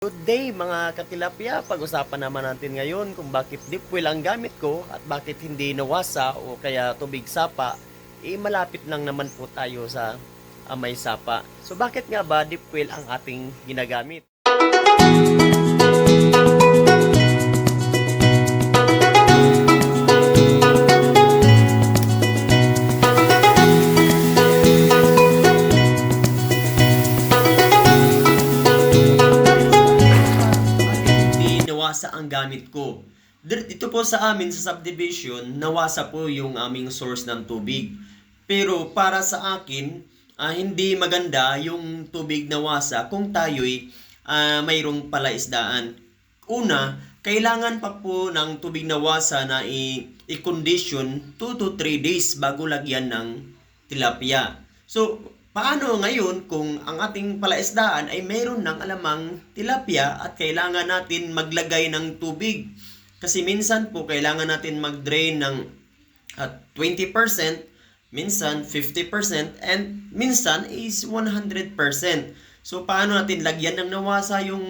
Good day mga katilapia. Pag-usapan naman natin ngayon kung bakit deep well ang gamit ko at bakit hindi nawasa o kaya tubig sapa. Eh malapit lang naman po tayo sa ah, may sapa. So bakit nga ba deep well ang ating ginagamit? Nawasa ang gamit ko. Dito po sa amin sa subdivision, nawasa po yung aming source ng tubig. Pero para sa akin, ah, hindi maganda yung tubig nawasa kung tayo'y ah, mayroong palaisdaan. Una, kailangan pa po ng tubig na i- i-condition 2 to 3 days bago lagyan ng tilapia. So, paano ngayon kung ang ating palaisdaan ay mayroon ng alamang tilapia at kailangan natin maglagay ng tubig? Kasi minsan po kailangan natin mag-drain ng at 20%, minsan 50%, and minsan is 100%. So, paano natin lagyan ng nawasa yung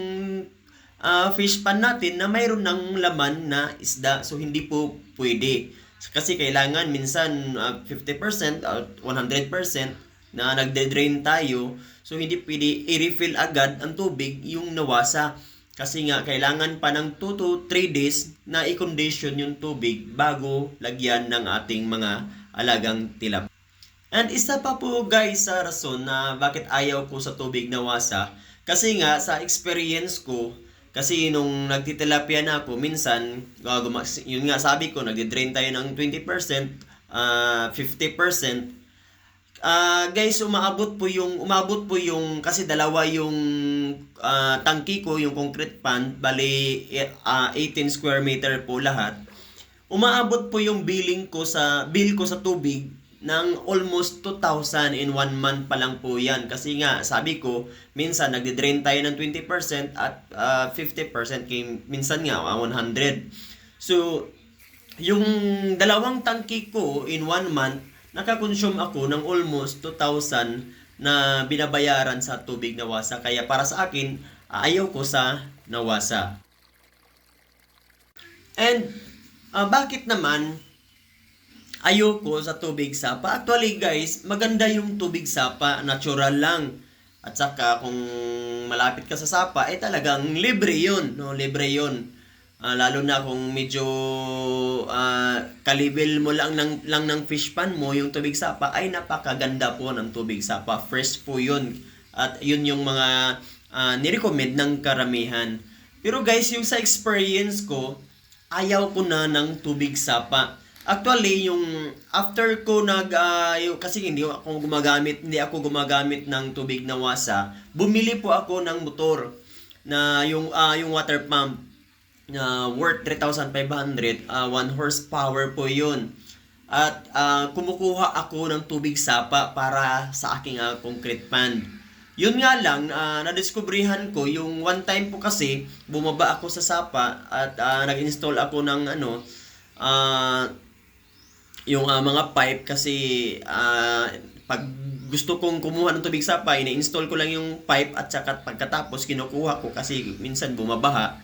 ah, fish pan natin na mayroon ng laman na isda. So, hindi po pwede. Kasi kailangan minsan ah, 50% at 100% na nagde-drain tayo. So, hindi pwede i-refill agad ang tubig yung nawasa. Kasi nga, kailangan pa ng 2 to 3 days na i-condition yung tubig bago lagyan ng ating mga alagang tilap. And isa pa po guys sa rason na bakit ayaw ko sa tubig na wasa. Kasi nga sa experience ko, kasi nung nagtitilapia na ako, minsan, uh, yun nga sabi ko, nagdi-drain tayo ng 20%, ah 50%. Ah guys, umaabot po yung umabot po yung kasi dalawa yung ah, tangki ko, yung concrete pan, bali ah, 18 square meter po lahat. Umaabot po yung billing ko sa bill ko sa tubig ng almost 2,000 in one month pa lang po yan. Kasi nga, sabi ko, minsan nagde-drain tayo ng 20% at ah, 50% kay minsan nga ah, 100. So, yung dalawang tangki ko in one month, nakakonsume ako ng almost 2,000 na binabayaran sa tubig na wasa. Kaya para sa akin, ayaw ko sa nawasa. And ah, bakit naman ayoko sa tubig sapa? Actually guys, maganda yung tubig sapa, natural lang. At saka kung malapit ka sa sapa, eh talagang libre yun. No? Libre yun. Ah, lalo na kung medyo ah, kalibel mo lang ng, lang ng fish pan mo, yung tubig sapa, ay napakaganda po ng tubig sapa. Fresh po yun. At yun yung mga ah, nirecommend ng karamihan. Pero guys, yung sa experience ko, ayaw ko na ng tubig sapa. Actually, yung after ko nag ah, yung, kasi hindi ako gumagamit, hindi ako gumagamit ng tubig na wasa, bumili po ako ng motor na yung ah, yung water pump na worth 3,500, ah, 1 horsepower po yun. At ah, kumukuha ako ng tubig sapa para sa aking ah, concrete pan. Yun nga lang, ah, nadiskubrihan ko, yung one time po kasi, bumaba ako sa sapa at ah, nag-install ako ng ano, ah, yung ah, mga pipe kasi ah, pag gusto kong kumuha ng tubig sapa, ina-install ko lang yung pipe at saka pagkatapos kinukuha ko kasi minsan bumabaha.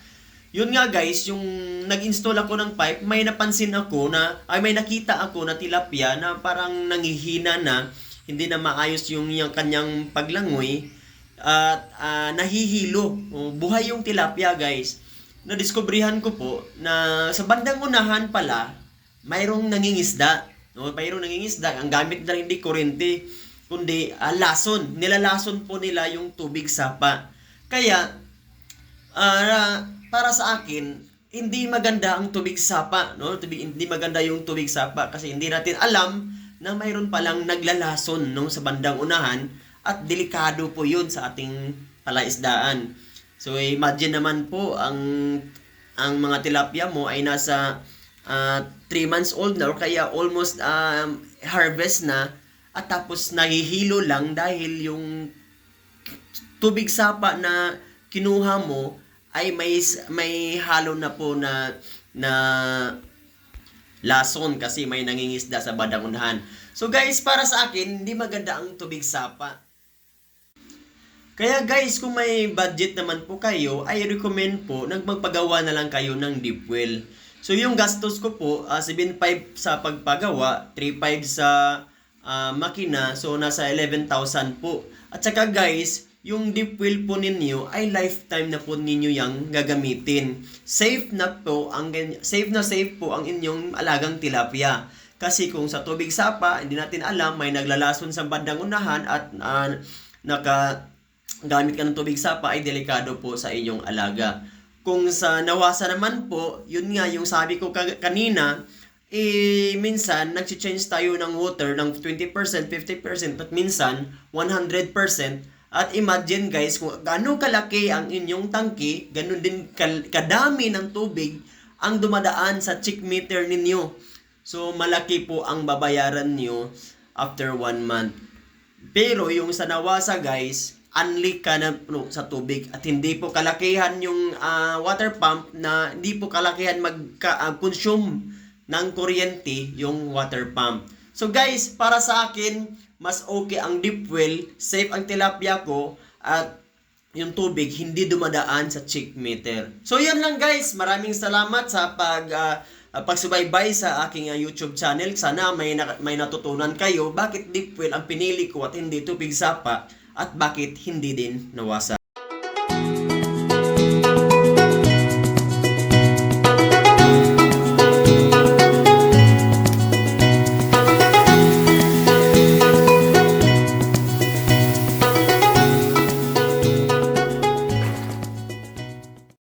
Yun nga guys, yung nag-install ako ng pipe, may napansin ako na, ay may nakita ako na tilapia na parang nangihina na, hindi na maayos yung, yung kanyang paglangoy, at ah, nahihilo. Buhay yung tilapia guys. Nadiskubrihan ko po na sa bandang unahan pala, mayroong nangingisda. No, mayroong nangingisda. Ang gamit nila hindi kurente, kundi ah, lason. Nilalason po nila yung tubig sapa. Kaya, ah, para sa akin, hindi maganda ang tubig sapa, no? Tubig, hindi maganda yung tubig sapa kasi hindi natin alam na mayroon palang naglalason no, sa bandang unahan at delikado po yun sa ating palaisdaan. So imagine naman po ang ang mga tilapia mo ay nasa 3 months old na or kaya almost um, harvest na at tapos nahihilo lang dahil yung tubig sapa na kinuha mo ay may may halo na po na na lason kasi may nangingisda sa bandang unahan. So guys, para sa akin, hindi maganda ang tubig sapa. Kaya guys, kung may budget naman po kayo, I recommend po na magpagawa na lang kayo ng deep well. So yung gastos ko po, ah, 7.5 sa pagpagawa, 3.5 sa ah, makina, so nasa 11,000 po. At saka guys, yung deep well po ninyo ay lifetime na po ninyo yang gagamitin. Safe na po ang safe na safe po ang inyong alagang tilapia. Kasi kung sa tubig sapa, hindi natin alam, may naglalason sa bandang unahan at ah, naka gamit ka ng tubig sapa ay delikado po sa inyong alaga. Kung sa nawasa naman po, yun nga yung sabi ko ka- kanina, eh minsan nag-change tayo ng water ng 20%, 50% at minsan 100%. At imagine guys, kung gaano kalaki ang inyong tangke, ganun din kadami ng tubig ang dumadaan sa chick meter ninyo. So malaki po ang babayaran nyo after one month. Pero yung sa nawasa guys, unli ka na no, sa tubig at hindi po kalakihan yung ah, water pump na hindi po kalakihan mag-consume ng kuryente yung water pump. So guys, para sa akin, mas okay ang deep well, safe ang tilapia ko at yung tubig hindi dumadaan sa chick meter. So yan lang guys, maraming salamat sa pag ah, pagsubaybay sa aking ah, YouTube channel. Sana may na- may natutunan kayo bakit deep well ang pinili ko at hindi tubig sapa at bakit hindi din nawasa.